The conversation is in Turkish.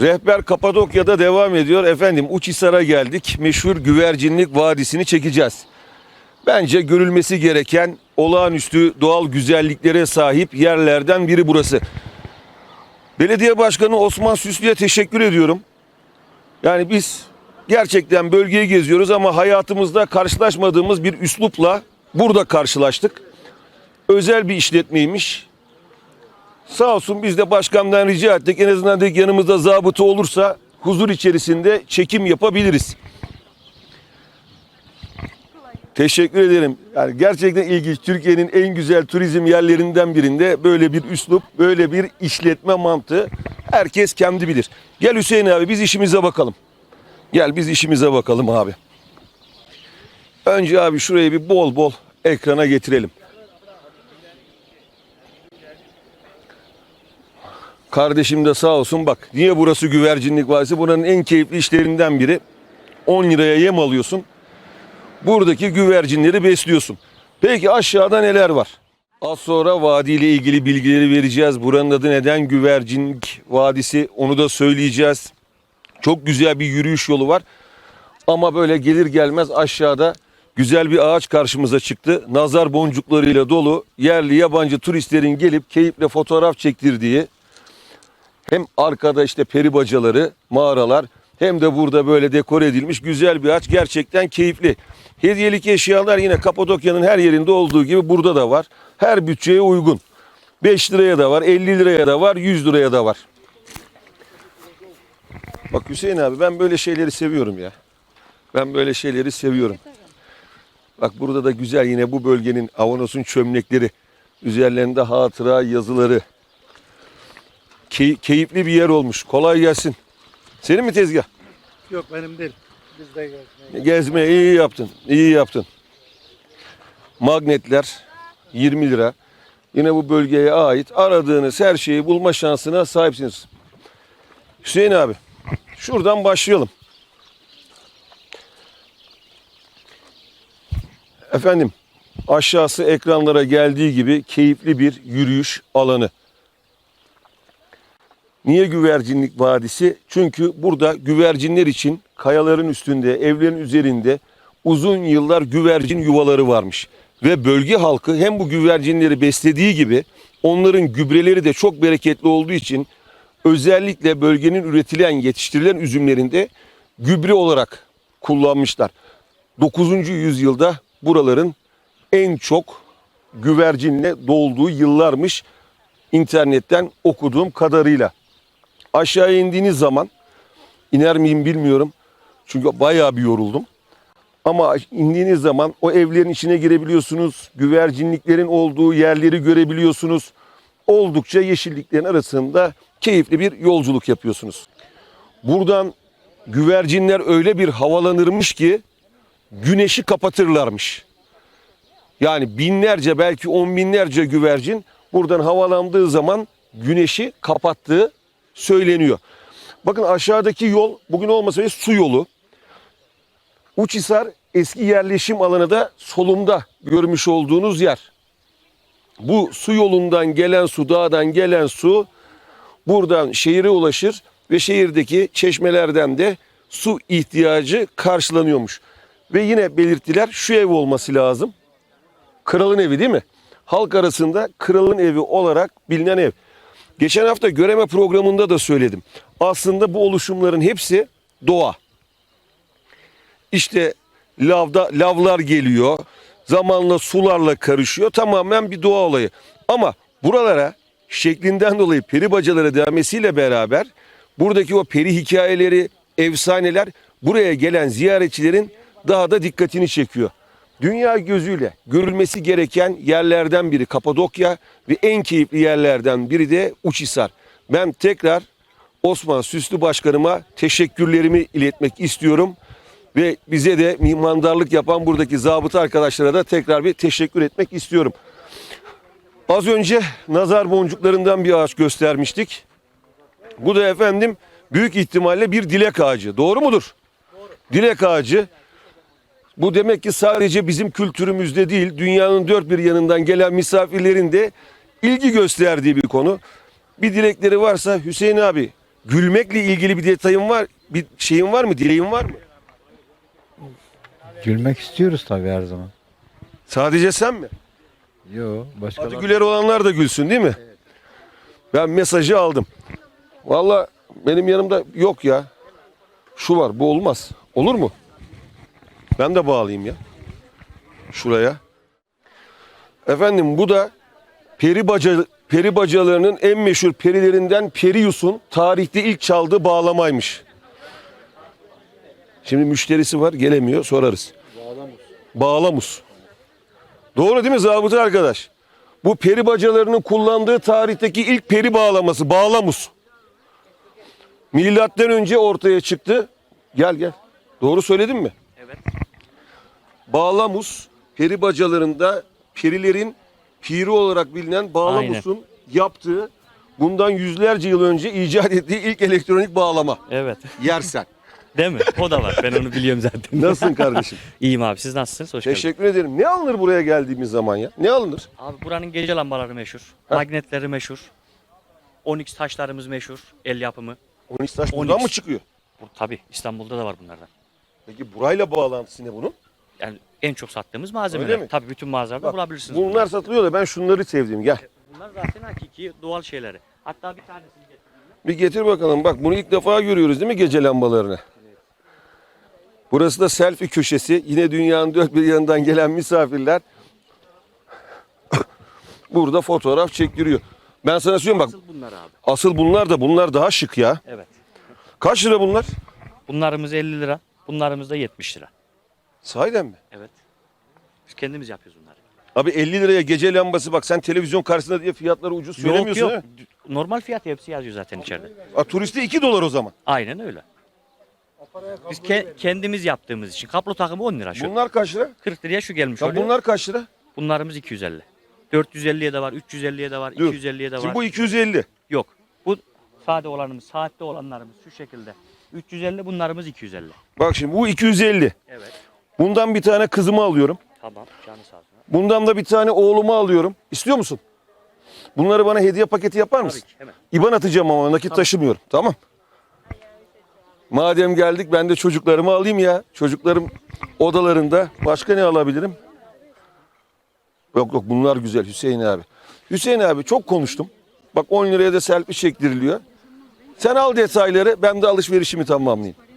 Rehber Kapadokya'da devam ediyor. Efendim Uçhisar'a geldik. Meşhur Güvercinlik Vadisi'ni çekeceğiz. Bence görülmesi gereken olağanüstü doğal güzelliklere sahip yerlerden biri burası. Belediye Başkanı Osman Süslü'ye teşekkür ediyorum. Yani biz gerçekten bölgeyi geziyoruz ama hayatımızda karşılaşmadığımız bir üslupla burada karşılaştık. Özel bir işletmeymiş. Sağ olsun biz de başkandan rica ettik. En azından dedik yanımızda zabıta olursa huzur içerisinde çekim yapabiliriz. Teşekkür ederim. Yani gerçekten ilginç. Türkiye'nin en güzel turizm yerlerinden birinde böyle bir üslup, böyle bir işletme mantığı herkes kendi bilir. Gel Hüseyin abi biz işimize bakalım. Gel biz işimize bakalım abi. Önce abi şurayı bir bol bol ekrana getirelim. Kardeşim de sağ olsun bak. Niye burası güvercinlik vadisi? Buranın en keyifli işlerinden biri. 10 liraya yem alıyorsun. Buradaki güvercinleri besliyorsun. Peki aşağıda neler var? Az sonra vadiyle ilgili bilgileri vereceğiz. Buranın adı neden güvercinlik vadisi onu da söyleyeceğiz. Çok güzel bir yürüyüş yolu var. Ama böyle gelir gelmez aşağıda güzel bir ağaç karşımıza çıktı. Nazar boncuklarıyla dolu yerli yabancı turistlerin gelip keyifle fotoğraf çektirdiği hem arkada işte peri bacaları, mağaralar hem de burada böyle dekor edilmiş güzel bir ağaç. Gerçekten keyifli. Hediyelik eşyalar yine Kapadokya'nın her yerinde olduğu gibi burada da var. Her bütçeye uygun. 5 liraya da var, 50 liraya da var, 100 liraya da var. Bak Hüseyin abi ben böyle şeyleri seviyorum ya. Ben böyle şeyleri seviyorum. Bak burada da güzel yine bu bölgenin Avanos'un çömlekleri. Üzerlerinde hatıra yazıları. Key- keyifli bir yer olmuş. Kolay gelsin. Senin mi tezgah? Yok benim değil. Biz de gezmeye. Gezme iyi yaptın. iyi yaptın. Magnetler 20 lira. Yine bu bölgeye ait aradığınız her şeyi bulma şansına sahipsiniz. Hüseyin abi şuradan başlayalım. Efendim aşağısı ekranlara geldiği gibi keyifli bir yürüyüş alanı. Niye güvercinlik vadisi? Çünkü burada güvercinler için kayaların üstünde, evlerin üzerinde uzun yıllar güvercin yuvaları varmış. Ve bölge halkı hem bu güvercinleri beslediği gibi onların gübreleri de çok bereketli olduğu için özellikle bölgenin üretilen, yetiştirilen üzümlerinde gübre olarak kullanmışlar. 9. yüzyılda buraların en çok güvercinle dolduğu yıllarmış internetten okuduğum kadarıyla. Aşağı indiğiniz zaman iner miyim bilmiyorum. Çünkü bayağı bir yoruldum. Ama indiğiniz zaman o evlerin içine girebiliyorsunuz. Güvercinliklerin olduğu yerleri görebiliyorsunuz. Oldukça yeşilliklerin arasında keyifli bir yolculuk yapıyorsunuz. Buradan güvercinler öyle bir havalanırmış ki güneşi kapatırlarmış. Yani binlerce belki on binlerce güvercin buradan havalandığı zaman güneşi kapattığı söyleniyor. Bakın aşağıdaki yol bugün olmasa bile su yolu. Uçhisar eski yerleşim alanı da solumda görmüş olduğunuz yer. Bu su yolundan gelen su, dağdan gelen su buradan şehire ulaşır ve şehirdeki çeşmelerden de su ihtiyacı karşılanıyormuş. Ve yine belirttiler şu ev olması lazım. Kralın evi değil mi? Halk arasında kralın evi olarak bilinen ev. Geçen hafta göreme programında da söyledim. Aslında bu oluşumların hepsi doğa. İşte lavda lavlar geliyor. Zamanla sularla karışıyor. Tamamen bir doğa olayı. Ama buralara şeklinden dolayı peri bacaları denmesiyle beraber buradaki o peri hikayeleri, efsaneler buraya gelen ziyaretçilerin daha da dikkatini çekiyor. Dünya gözüyle görülmesi gereken yerlerden biri Kapadokya ve en keyifli yerlerden biri de Uçhisar. Ben tekrar Osman Süslü Başkanıma teşekkürlerimi iletmek istiyorum. Ve bize de mimandarlık yapan buradaki zabıta arkadaşlara da tekrar bir teşekkür etmek istiyorum. Az önce nazar boncuklarından bir ağaç göstermiştik. Bu da efendim büyük ihtimalle bir dilek ağacı. Doğru mudur? Dilek ağacı. Bu demek ki sadece bizim kültürümüzde değil, dünyanın dört bir yanından gelen misafirlerin de ilgi gösterdiği bir konu. Bir dilekleri varsa Hüseyin abi Gülmekle ilgili bir detayın var, bir şeyin var mı, dileğin var mı? Gülmek istiyoruz tabii her zaman. Sadece sen mi? Yo başka Adı güler olanlar da gülsün değil mi? Ben mesajı aldım. Valla benim yanımda yok ya. Şu var bu olmaz. Olur mu? Ben de bağlayayım ya. Şuraya. Efendim bu da peri, baca, peri bacalarının en meşhur perilerinden Perius'un tarihte ilk çaldığı bağlamaymış. Şimdi müşterisi var gelemiyor sorarız. Bağlamus. Bağlamus. Doğru değil mi zabıta arkadaş? Bu peri bacalarının kullandığı tarihteki ilk peri bağlaması bağlamus. Milattan önce ortaya çıktı. Gel gel. Doğru söyledim mi? Bağlamus peri bacalarında perilerin piri olarak bilinen Bağlamus'un yaptığı bundan yüzlerce yıl önce icat ettiği ilk elektronik bağlama. Evet. Yersen. Değil mi? O da var. Ben onu biliyorum zaten. Nasılsın kardeşim? İyiyim abi. Siz nasılsınız? Hoş geldiniz. Teşekkür ederim. Ne alınır buraya geldiğimiz zaman ya? Ne alınır? Abi buranın gece lambaları meşhur. Magnetleri meşhur. Onyx taşlarımız meşhur. El yapımı. Onyx taş Onyx. buradan mı çıkıyor? Bu, tabii İstanbul'da da var bunlardan. Peki burayla bağlantısı ne bunun? Yani en çok sattığımız malzemeler. Öyle mi? Tabii bütün mağazalarda Bak, bulabilirsiniz. Bunlar satılıyor da ben şunları sevdim. Gel. Bunlar zaten hakiki doğal şeyleri. Hatta bir tanesini getirdim. Bir getir bakalım. Bak bunu ilk defa görüyoruz değil mi gece lambalarını? Burası da selfie köşesi. Yine dünyanın dört bir yanından gelen misafirler burada fotoğraf çektiriyor. Ben sana söyleyeyim bak Asıl bunlar abi. asıl bunlar da bunlar daha şık ya. Evet. Kaç lira bunlar? Bunlarımız 50 lira. Bunlarımız da 70 lira. Sahiden mi? Evet. Biz kendimiz yapıyoruz bunları. Abi 50 liraya gece lambası bak sen televizyon karşısında diye fiyatları ucuz söylemiyorsun yok ha? yok. Normal fiyatı hepsi yazıyor zaten içeride. Ha, turiste 2 dolar o zaman. Aynen öyle. Biz ke- kendimiz yaptığımız için kablo takımı 10 lira şu. Bunlar kaç lira? 40 liraya şu gelmiş Ya oluyor. bunlar kaç lira? Bunlarımız 250. 450'ye de var, 350'ye de var, Dur. 250'ye de var. Şimdi bu 250. Yok. Bu sade olanımız, saatte olanlarımız şu şekilde. 350 bunlarımız 250. Bak şimdi bu 250. Evet. Bundan bir tane kızımı alıyorum. Tamam. Canı sağ olsun. Bundan da bir tane oğlumu alıyorum. İstiyor musun? Bunları bana hediye paketi yapar mısın? Tabii ki hemen. İban atacağım ama nakit taşımıyorum. Tamam. Madem geldik ben de çocuklarımı alayım ya. Çocuklarım odalarında. Başka ne alabilirim? Yok yok bunlar güzel Hüseyin abi. Hüseyin abi çok konuştum. Bak 10 liraya da selfie çektiriliyor. Sen al detayları ben de alışverişimi tamamlayayım.